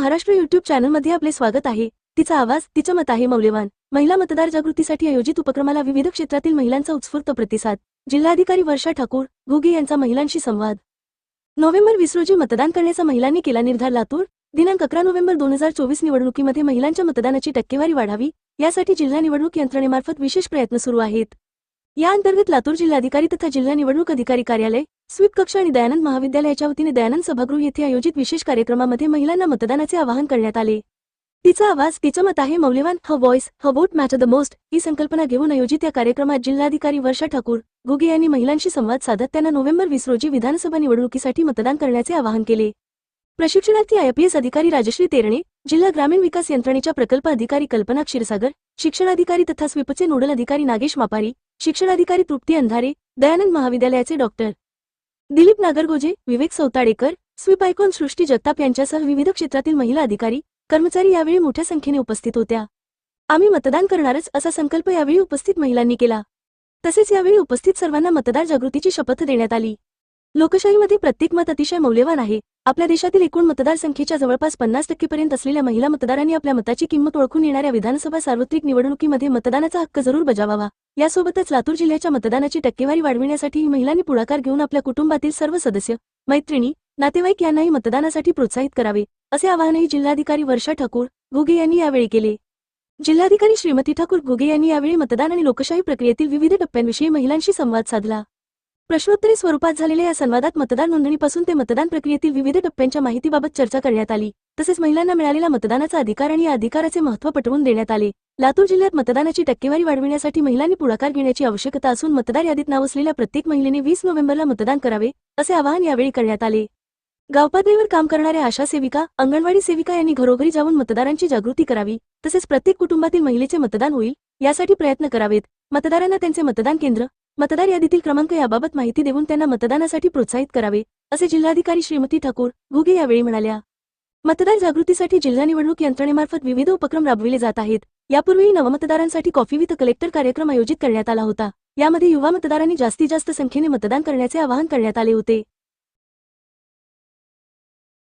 Maharashtra YouTube चॅनलमध्ये आपले स्वागत आहे. तिचा आवाज तिचं मत आहे मौल्यवान. महिला मतदार जागृतीसाठी आयोजित उपक्रमाला विविध क्षेत्रातील महिलांचा उत्स्फूर्त प्रतिसाद. जिल्हाधिकारी वर्षा ठाकूर घुगे यांचा महिलांशी संवाद. नोव्हेंबर वीस रोजी मतदान करण्याचा महिलांनी केला निर्धार लातूर. दिनांक अकरा नोव्हेंबर दोन हजार चोवीस निवडणुकीमध्ये महिलांच्या मतदानाची टक्केवारी वाढावी यासाठी जिल्हा निवडणूक यंत्रणेमार्फत विशेष प्रयत्न सुरू आहेत. या अंतर्गत लातूर जिल्हाधिकारी तथा जिल्हा निवडणूक अधिकारी कार्यालय स्वीप कक्ष आणि दयानंद महाविद्यालयाच्या वतीने दयानंद सभागृह येथे आयोजित विशेष कार्यक्रमामध्ये महिलांना मतदानाचे आवाहन करण्यात आले. तिचा आवाज तिचं मत आहे मौल्यवान ह व्हॉइस ह वोट मॅटर द मोस्ट ही संकल्पना घेऊन आयोजित या कार्यक्रमात जिल्हाधिकारी वर्षा ठाकूर गुगे यांनी महिलांशी संवाद साधत त्यांना नोव्हेंबर वीस रोजी विधानसभा निवडणुकीसाठी मतदान करण्याचे आवाहन केले. प्रशिक्षणार्थी आयपीएस अधिकारी राजश्री तेरणे जिल्हा ग्रामीण विकास यंत्रणेच्या प्रकल्प अधिकारी कल्पना क्षीरसागर शिक्षणाधिकारी तथा स्वीपचे नोडल अधिकारी नागेश मापारी शिक्षणाधिकारी तृप्ती अंधारे दयानंद महाविद्यालयाचे doctor Dilip Nagargoje Vivek Sautadekar SVEEP icon Srushti Jagtap यांच्यासह विविध क्षेत्रातील महिला अधिकारी कर्मचारी यावेळी मोठ्या संख्येने उपस्थित होत्या. आम्ही मतदान करणारच असा संकल्प यावेळी उपस्थित महिलांनी केला. तसेच यावेळी उपस्थित सर्वांना मतदार जागृतीची शपथ देण्यात आली. लोकशाहीमध्ये प्रत्येक मत अतिशय मौल्यवान आहे. आपल्या देशातील एकूण मतदारसंख्येच्या जवळपास पन्नास टक्केपर्यंत असलेल्या महिला मतदारांनी आपल्या मताची किंमत ओळखून येणाऱ्या विधानसभा सार्वत्रिक निवडणुकीमध्ये मतदानाचा हक्क जरूर बजावावा. यासोबतच लातूर जिल्ह्याच्या मतदानाची टक्केवारी वाढविण्यासाठी महिलांनी पुढाकार घेऊन आपल्या कुटुंबातील सर्व सदस्य मैत्रिणी नातेवाईक यांनाही मतदानासाठी प्रोत्साहित करावे असे आवाहनही जिल्हाधिकारी वर्षा ठाकूर घुगे यांनी यावेळी केले. जिल्हाधिकारी श्रीमती ठाकूर घुगे यांनी यावेळी मतदान आणि लोकशाही प्रक्रियेतील विविध टप्प्यांविषयी महिलांशी संवाद साधला. प्रश्नोत्तरी स्वरूपात झालेल्या या संवादात मतदार नोंदणीपासून ते मतदान प्रक्रियेतील विविध टप्प्यांच्या माहितीबाबत चर्चा करण्यात आली. तसेच महिलांना मिळालेला मतदानाचा अधिकार आणि या अधिकाराचे महत्त्व पटवून देण्यात आले. लातूर जिल्ह्यात मतदानाची टक्केवारी वाढविण्यासाठी महिलांनी पुढाकार घेण्याची आवश्यकता असून मतदार यादीत नाव असलेल्या प्रत्येक महिलेने वीस नोव्हेंबरला मतदान करावे असे आवाहन यावेळी करण्यात आले. गावपातळीवर काम करणाऱ्या आशा सेविका अंगणवाडी सेविका यांनी घरोघरी जाऊन मतदारांची जागृती करावी तसेच प्रत्येक कुटुंबातील महिलेचे मतदान होईल यासाठी प्रयत्न करावेत. मतदारांना त्यांचे मतदान केंद्र मतदार यादीतील क्रमांक याबाबत माहिती देऊन त्यांना मतदानासाठी प्रोत्साहित करावे असे जिल्हाधिकारी श्रीमती ठाकूर घुगे यावेळी म्हणाल्या. मतदार जागृतीसाठी जिल्हा निवडणूक यंत्रणेमार्फत विविध उपक्रम राबविले जात आहेत. यापूर्वीही नवमतदारांसाठी कॉफी विथ कलेक्टर कार्यक्रम आयोजित करण्यात आला होता. यामध्ये युवा मतदारांनी जास्तीत जास्त संख्येने मतदान करण्याचे आवाहन करण्यात आले होते.